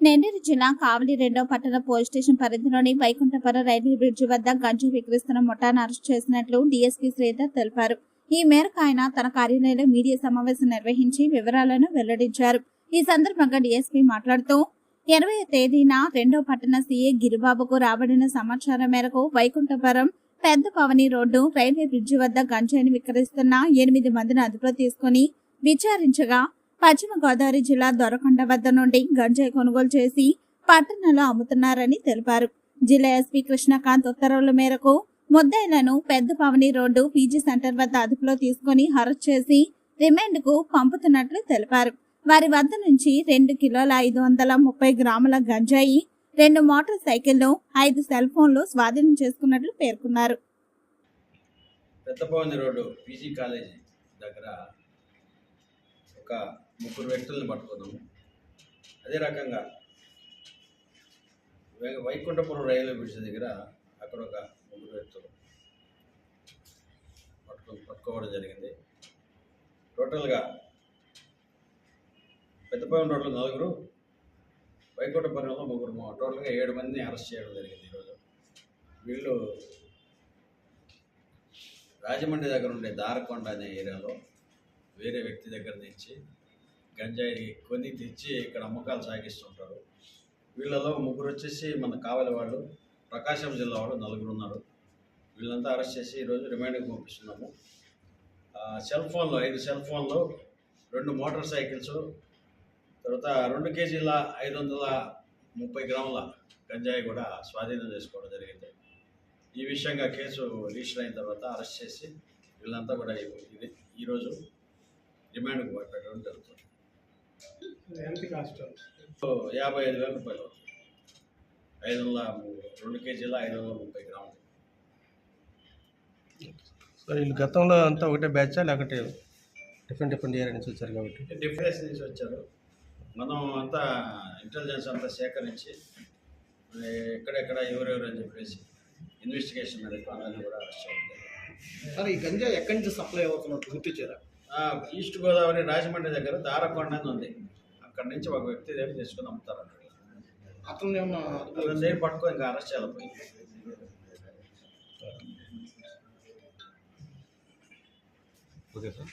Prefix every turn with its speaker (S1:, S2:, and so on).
S1: నెల్లూరు జిల్లా కావలి రెండో పట్టణ పోలీస్ స్టేషన్ పరిధిలోని వైకుంఠపురం రైల్వే బ్రిడ్జి వద్ద గంజు విక్రయిస్తున్న ముఠాను అరెస్ట్ చేసినట్లు డీఎస్పీ శ్రీధర్ తెలిపారు. ఈ మేరకు ఆయన తన కార్యాలయంలో మీడియా సమావేశం నిర్వహించి వివరాలను వెల్లడించారు. ఈ సందర్భంగా డీఎస్పీ మాట్లాడుతూ ఇరవై తేదీన రెండో పట్టణ సీఏ గిరిబాబుకు రాబడిన సమాచారం మేరకు వైకుంఠపురం పెద్ద పవని రోడ్డు రైల్వే బ్రిడ్జి వద్ద గంజాయిని విక్రయిస్తున్న ఎనిమిది మందిని అదుపులో తీసుకుని విచారించగా పశ్చిమ గోదావరి జిల్లా దొరకొండ వద్ద నుండి గంజాయి కొనుగోలు చేసి పట్టణంలో అమ్ముతున్నారని తెలిపారు. జిల్లా ఎస్పీ కృష్ణకాంత్ ఉత్తర్వుల మేరకు ముద్దాయిలను పెద్ద పవని రోడ్డు పీజీ సెంటర్ వద్ద అదుపులో తీసుకుని అరెస్ట్ చేసి రిమాండ్కు పంపుతున్నట్లు తెలిపారు. వారి వద్ద నుంచి రెండు కిలోల ఐదు వందల ముప్పై గ్రాముల గంజాయి రెండు మోటార్ సైకిళ్ళు ఐదు సెల్ ఫోన్లు స్వాధీనం చేసుకున్నట్లు పేర్కొన్నారు.
S2: పెద్దపవని రోడ్డు పీజీ కాలేజీ దగ్గర ఒక ముగ్గురు వ్యక్తులను పట్టుకున్నాము అదే రకంగా వైకుంఠపురం రైల్వే బ్రిడ్జ్ దగ్గర అక్కడ ఒక ముగ్గురు వ్యక్తులు పట్టుకో పట్టుకోవడం జరిగింది. టోటల్గా పెద్దపవని రోడ్లో నలుగురు వైకుంఠపురంలో ముగ్గురు టోటల్గా ఏడు మందిని అరెస్ట్ చేయడం జరిగింది ఈరోజు. వీళ్ళు రాజమండ్రి దగ్గర ఉండే దారకొండ అనే ఏరియాలో వేరే వ్యక్తి దగ్గర నుంచి గంజాయి కొని తెచ్చి ఇక్కడ అమ్మకాలు సాగిస్తుంటారు. వీళ్ళలో ముగ్గురు వచ్చేసి మన కావలి వాళ్ళు ప్రకాశం జిల్లా వాళ్ళు నలుగురు ఉన్నారు. వీళ్ళంతా అరెస్ట్ చేసి ఈరోజు రిమాండ్కి పంపిస్తున్నాము. సెల్ ఫోన్లు ఐదు సెల్ ఫోన్లు రెండు మోటార్ సైకిల్స్ తర్వాత రెండు కేజీల ఐదు వందల ముప్పై గ్రాముల గంజాయి కూడా స్వాధీనం చేసుకోవడం జరిగింది. ఈ విషయంగా కేసు రిజిస్టర్ అయిన తర్వాత అరెస్ట్ చేసి వీళ్ళంతా కూడా ఇది ఈరోజు రిమాండ్కి పెట్టడం జరుగుతుంది.
S3: ఎంత కాస్ట్
S2: సో యాభై ఐదు వేల రూపాయలు ఐదు వందల రెండు కేజీల ఐదు వందల ముప్పై గ్రాములు.
S3: సో వీళ్ళు గతంలో అంతా ఒకటే బ్యాచా లేకపోతే డిఫరెంట్ డిఫరెంట్ ఏరియా నుంచి వచ్చారు కాబట్టి?
S2: డిఫరెన్స్ నుంచి వచ్చారు. మనం అంతా ఇంటెలిజెన్స్ అంతా సేకరించి ఎక్కడెక్కడ ఎవరెవరు అని చెప్పేసి ఇన్వెస్టిగేషన్ అందరినీ కూడా అరెస్ట్.
S4: సార్ ఈ గంజా ఎక్కడి నుంచి సప్లై అవుతున్నట్టు గుర్తించారా?
S2: ఈస్ట్ గోదావరి రాజమండ్రి దగ్గర దారకొండ అని ఉంది. అక్కడ నుంచి ఒక వ్యక్తి దగ్గర తీసుకుని అమ్ముతారు అక్కడ.
S4: అతను
S2: అతని పట్టుకొని ఇంకా అరెస్ట్ చేయాలి పోయి.
S3: Okay sir.